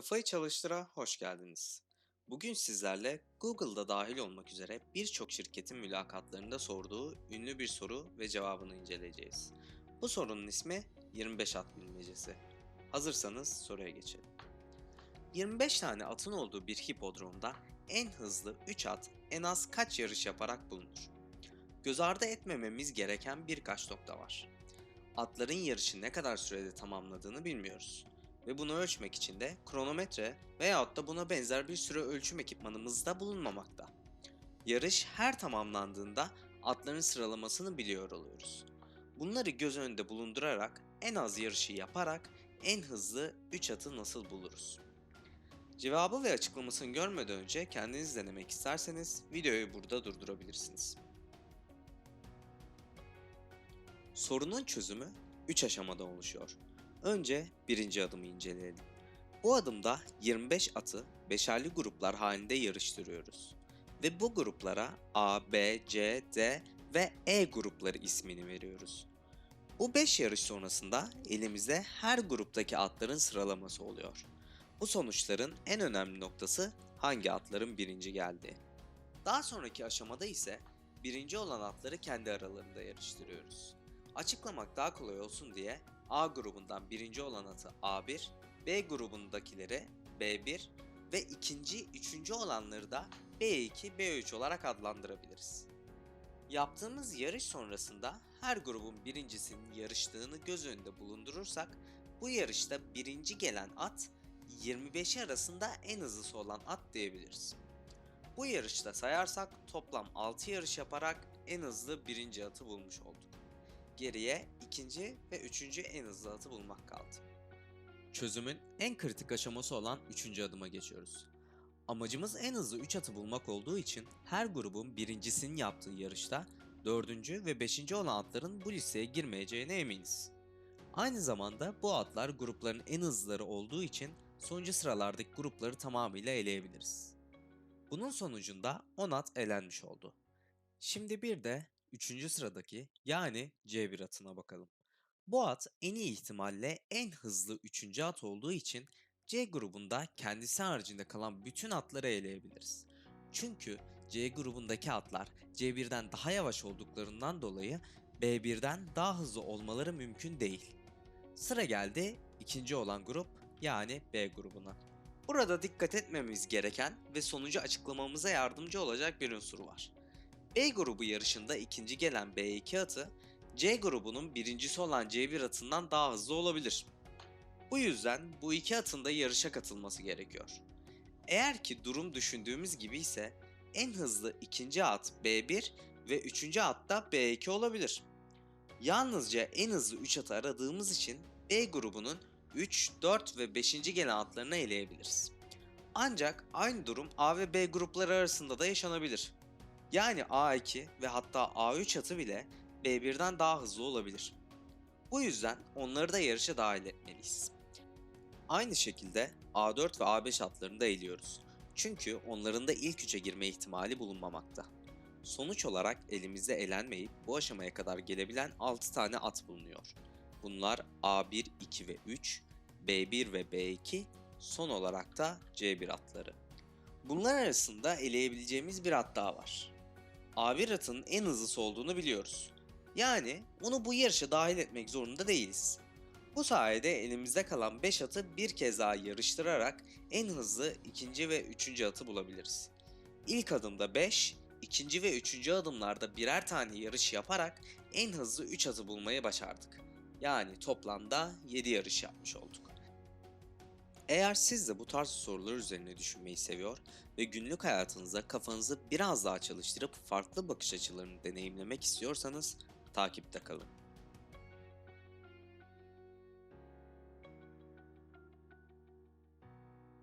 Kafayı Çalıştır'a hoş geldiniz. Bugün sizlerle Google'da dahil olmak üzere birçok şirketin mülakatlarında sorduğu ünlü bir soru ve cevabını inceleyeceğiz. Bu sorunun ismi 25 at bilmecesi. Hazırsanız soruya geçelim. 25 tane atın olduğu bir hipodromda en hızlı 3 at en az kaç yarış yaparak bulunur? Göz ardı etmememiz gereken birkaç nokta var. Atların yarışı ne kadar sürede tamamladığını bilmiyoruz ve bunu ölçmek için de kronometre veyahut da buna benzer bir süre ölçüm ekipmanımız da bulunmamakta. Yarış her tamamlandığında atların sıralamasını biliyor oluyoruz. Bunları göz önünde bulundurarak en az yarışı yaparak en hızlı 3 atı nasıl buluruz? Cevabı ve açıklamasını görmeden önce kendiniz denemek isterseniz videoyu burada durdurabilirsiniz. Sorunun çözümü 3 aşamada oluşuyor. Önce birinci adımı inceleyelim. Bu adımda 25 atı beşerli gruplar halinde yarıştırıyoruz. Ve bu gruplara A, B, C, D ve E grupları ismini veriyoruz. Bu 5 yarış sonrasında elimizde her gruptaki atların sıralaması oluyor. Bu sonuçların en önemli noktası hangi atların birinci geldiği. Daha sonraki aşamada ise birinci olan atları kendi aralarında yarıştırıyoruz. Açıklamak daha kolay olsun diye A grubundan birinci olan atı A1, B grubundakileri B1 ve ikinci, üçüncü olanları da B2, B3 olarak adlandırabiliriz. Yaptığımız yarış sonrasında her grubun birincisinin yarıştığını göz önünde bulundurursak bu yarışta birinci gelen at 25 arasında en hızlısı olan at diyebiliriz. Bu yarışta sayarsak toplam 6 yarış yaparak en hızlı birinci atı bulmuş olduk. Geriye ikinci ve üçüncü en hızlı atı bulmak kaldı. Çözümün en kritik aşaması olan üçüncü adıma geçiyoruz. Amacımız en hızlı 3 atı bulmak olduğu için her grubun birincisinin yaptığı yarışta dördüncü ve beşinci olan atların bu listeye girmeyeceğine eminiz. Aynı zamanda bu atlar grupların en hızlıları olduğu için sonuncu sıralardaki grupları tamamıyla eleyebiliriz. Bunun sonucunda 10 at elenmiş oldu. Şimdi bir de 3. sıradaki yani C1 atına bakalım. Bu at en iyi ihtimalle en hızlı 3. at olduğu için C grubunda kendisi haricinde kalan bütün atları eleyebiliriz. Çünkü C grubundaki atlar C1'den daha yavaş olduklarından dolayı B1'den daha hızlı olmaları mümkün değil. Sıra geldi ikinci olan grup yani B grubuna. Burada dikkat etmemiz gereken ve sonucu açıklamamıza yardımcı olacak bir unsur var. B grubu yarışında ikinci gelen B2 atı C grubunun birincisi olan C1 atından daha hızlı olabilir. Bu yüzden bu iki atın da yarışa katılması gerekiyor. Eğer ki durum düşündüğümüz gibi ise en hızlı ikinci at B1 ve üçüncü at da B2 olabilir. Yalnızca en hızlı 3 atı aradığımız için B grubunun 3, 4 ve 5. gelen atlarını eleyebiliriz. Ancak aynı durum A ve B grupları arasında da yaşanabilir. Yani A2 ve hatta A3 atı bile B1'den daha hızlı olabilir. Bu yüzden onları da yarışa dahil etmeliyiz. Aynı şekilde A4 ve A5 atlarını da eliyoruz. Çünkü onların da ilk üçe girme ihtimali bulunmamakta. Sonuç olarak elimizde elenmeyip bu aşamaya kadar gelebilen 6 tane at bulunuyor. Bunlar A1, 2 ve 3, B1 ve B2, son olarak da C1 atları. Bunlar arasında eleyebileceğimiz bir at daha var. A1 atın en hızlısı olduğunu biliyoruz. Yani onu bu yarışa dahil etmek zorunda değiliz. Bu sayede elimizde kalan 5 atı bir kez daha yarıştırarak en hızlı ikinci ve üçüncü atı bulabiliriz. İlk adımda 5, ikinci ve üçüncü adımlarda birer tane yarış yaparak en hızlı 3 atı bulmayı başardık. Yani toplamda 7 yarış yapmış olduk. Eğer siz de bu tarz sorular üzerine düşünmeyi seviyor ve günlük hayatınızda kafanızı biraz daha çalıştırıp farklı bakış açılarını deneyimlemek istiyorsanız takipte kalın.